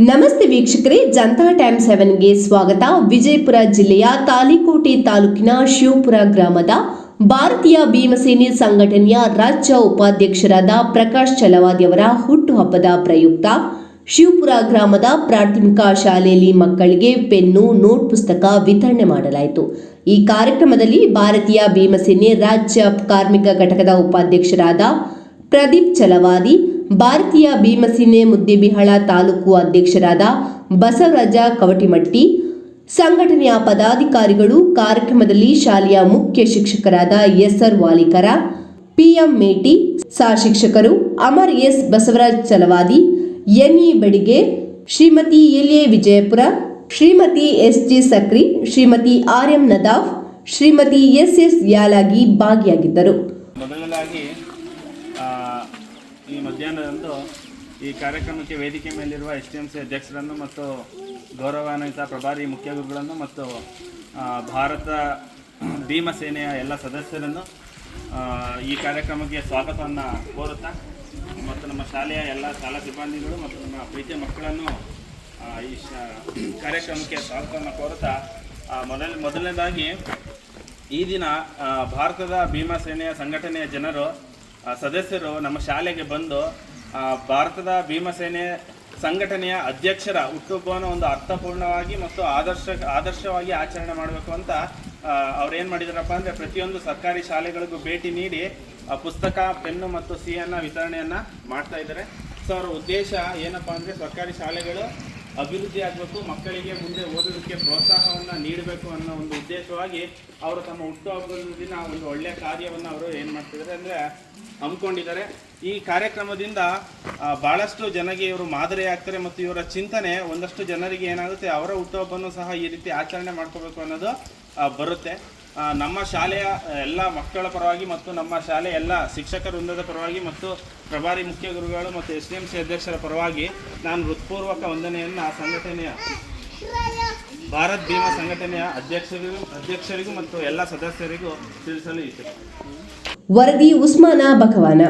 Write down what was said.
ನಮಸ್ತೆ ವೀಕ್ಷಕರೇ ಜನತಾ ಟೈಮ್ ಸೆವೆನ್ಗೆ ಸ್ವಾಗತ. ವಿಜಯಪುರ ಜಿಲ್ಲೆಯ ತಾಲಿಕೋಟೆ ತಾಲೂಕಿನ ಶಿವಪುರ ಗ್ರಾಮದ ಭಾರತೀಯ ಭೀಮಸೇನೆ ಸಂಘಟನೆಯ ರಾಜ್ಯ ಉಪಾಧ್ಯಕ್ಷರಾದ ಪ್ರಕಾಶ್ ಚಲವಾದಿಯವರ ಹುಟ್ಟುಹಬ್ಬದ ಪ್ರಯುಕ್ತ ಶಿವಪುರ ಗ್ರಾಮದ ಪ್ರಾಥಮಿಕ ಶಾಲೆಯಲ್ಲಿ ಮಕ್ಕಳಿಗೆ ಪೆನ್ನು, ನೋಟ್ ಪುಸ್ತಕ ವಿತರಣೆ ಮಾಡಲಾಯಿತು. ಈ ಕಾರ್ಯಕ್ರಮದಲ್ಲಿ ಭಾರತೀಯ ಭೀಮಸೇನೆ ರಾಜ್ಯ ಕಾರ್ಮಿಕ ಘಟಕದ ಉಪಾಧ್ಯಕ್ಷರಾದ ಪ್ರದೀಪ್ ಚಲವಾದಿ ಭಾರತೀಯ ಭೀಮಸೇನೆ ಮುದ್ದೇಬಿಹಾಳ ತಾಲೂಕು ಅಧ್ಯಕ್ಷರಾದ ಬಸವರಾಜ ಕವಟಿಮಟ್ಟಿ, ಸಂಘಟನೆಯ ಪದಾಧಿಕಾರಿಗಳು, ಕಾರ್ಯಕ್ರಮದಲ್ಲಿ ಶಾಲೆಯ ಮುಖ್ಯ ಶಿಕ್ಷಕರಾದ ಎಸ್ಆರ್ ವಾಲಿಕರ, ಪಿಎಂ ಮೇಟಿ ಸಹ ಶಿಕ್ಷಕರು, Amar S Basavaraj Chalavadi N E Bedige, Shrimati L A Vijayapura, Shrimati S G Sakri, Shrimati R M Nadaf, Shrimati S S Yalagi ಭಾಗಿಯಾಗಿದ್ದರು. ಈ ಮಧ್ಯಾಹ್ನದಂದು ಈ ಕಾರ್ಯಕ್ರಮಕ್ಕೆ ವೇದಿಕೆ ಮೇಲಿರುವ ಎಸ್ ಟಿ ಎಂ ಸಿ ಅಧ್ಯಕ್ಷರನ್ನು ಮತ್ತು ಗೌರವಾನ್ವಿತ ಪ್ರಭಾರಿ ಮುಖ್ಯ ಗುರುಗಳನ್ನು ಮತ್ತು ಭಾರತ ಭೀಮ ಸೇನೆಯ ಎಲ್ಲ ಸದಸ್ಯರನ್ನು ಈ ಕಾರ್ಯಕ್ರಮಕ್ಕೆ ಸ್ವಾಗತವನ್ನು ಕೋರುತ್ತಾ, ಮತ್ತು ನಮ್ಮ ಶಾಲೆಯ ಎಲ್ಲ ಶಾಲಾ ಸಿಬ್ಬಂದಿಗಳು ಮತ್ತು ನಮ್ಮ ಪ್ರೀತಿಯ ಮಕ್ಕಳನ್ನು ಈ ಶಾ, ಕಾರ್ಯಕ್ರಮಕ್ಕೆ ಸ್ವಾಗತವನ್ನು ಕೋರುತ್ತಾ ಮೊದಲ, ಮೊದಲನೇದಾಗಿ ಈ ದಿನ ಭಾರತದ ಭೀಮಾ ಸೇನೆಯ ಸಂಘಟನೆಯ ಜನರು ಸದಸ್ಯರು ನಮ್ಮ ಶಾಲೆಗೆ ಬಂದು ಭಾರತದ ಭೀಮಸೇನೆ ಸಂಘಟನೆಯ ಅಧ್ಯಕ್ಷರ ಹುಟ್ಟುಹಬ್ಬವನ್ನು ಒಂದು ಅರ್ಥಪೂರ್ಣವಾಗಿ ಮತ್ತು ಆದರ್ಶ, ಆದರ್ಶವಾಗಿ ಆಚರಣೆ ಮಾಡಬೇಕು ಅಂತ ಅವ್ರೇನು ಮಾಡಿದಾರಪ್ಪ ಅಂದರೆ ಪ್ರತಿಯೊಂದು ಸರ್ಕಾರಿ ಶಾಲೆಗಳಿಗೂ ಭೇಟಿ ನೀಡಿ ಪುಸ್ತಕ, ಪೆನ್ನು ಮತ್ತು ಸಿಹಿಯನ್ನು ವಿತರಣೆಯನ್ನು ಮಾಡ್ತಾ ಇದ್ದಾರೆ. ಸೊ ಅವರ ಉದ್ದೇಶ ಏನಪ್ಪ ಅಂದರೆ ಸರ್ಕಾರಿ ಶಾಲೆಗಳು ಅಭಿವೃದ್ಧಿ ಆಗಬೇಕು, ಮಕ್ಕಳಿಗೆ ಮುಂದೆ ಓದೋದಕ್ಕೆ ಪ್ರೋತ್ಸಾಹವನ್ನು ನೀಡಬೇಕು ಅನ್ನೋ ಒಂದು ಉದ್ದೇಶವಾಗಿ ಅವರು ತಮ್ಮ ಹುಟ್ಟುಹಬ್ಬದ ದಿನ ಒಂದು ಒಳ್ಳೆಯ ಕಾರ್ಯವನ್ನು ಅವರು ಏನು ಮಾಡ್ತಿದ್ದಾರೆ ಅಂದರೆ ಹಮ್ಮಿಕೊಂಡಿದ್ದಾರೆ. ಈ ಕಾರ್ಯಕ್ರಮದಿಂದ ಭಾಳಷ್ಟು ಜನಗೆ ಇವರು ಮಾದರಿ ಆಗ್ತಾರೆ ಮತ್ತು ಇವರ ಚಿಂತನೆ ಒಂದಷ್ಟು ಜನರಿಗೆ ಏನಾಗುತ್ತೆ, ಅವರ ಹುಟ್ಟುಹಬ್ಬನೂ ಸಹ ಈ ರೀತಿ ಆಚರಣೆ ಮಾಡ್ಕೋಬೇಕು ಅನ್ನೋದು ಬರುತ್ತೆ. ನಮ್ಮ ಶಾಲೆಯ ಎಲ್ಲ ಮಕ್ಕಳ ಪರವಾಗಿ ಮತ್ತು ನಮ್ಮ ಶಾಲೆಯ ಎಲ್ಲ ಶಿಕ್ಷಕ ವೃಂದದ ಪರವಾಗಿ ಮತ್ತು ಪ್ರಭಾರಿ ಮುಖ್ಯ ಗುರುಗಳು ಮತ್ತು ಎಸ್ ಡಿ ಎಂ ಸಿ ಅಧ್ಯಕ್ಷರ ಪರವಾಗಿ ನಾನು ಹೃತ್ಪೂರ್ವಕ ವಂದನೆಯನ್ನು ಆ ಸಂಘಟನೆಯ ಭಾರತ್ ಭೀಮಾ ಸಂಘಟನೆಯ ಅಧ್ಯಕ್ಷರಿಗೂ ಅಧ್ಯಕ್ಷರಿಗೂ ಮತ್ತು ಎಲ್ಲ ಸದಸ್ಯರಿಗೂ ತಿಳಿಸಲು ಇಚ್ಛೆ ವರದಿ ಉಸ್ಮಾನ ಬಕವಾನ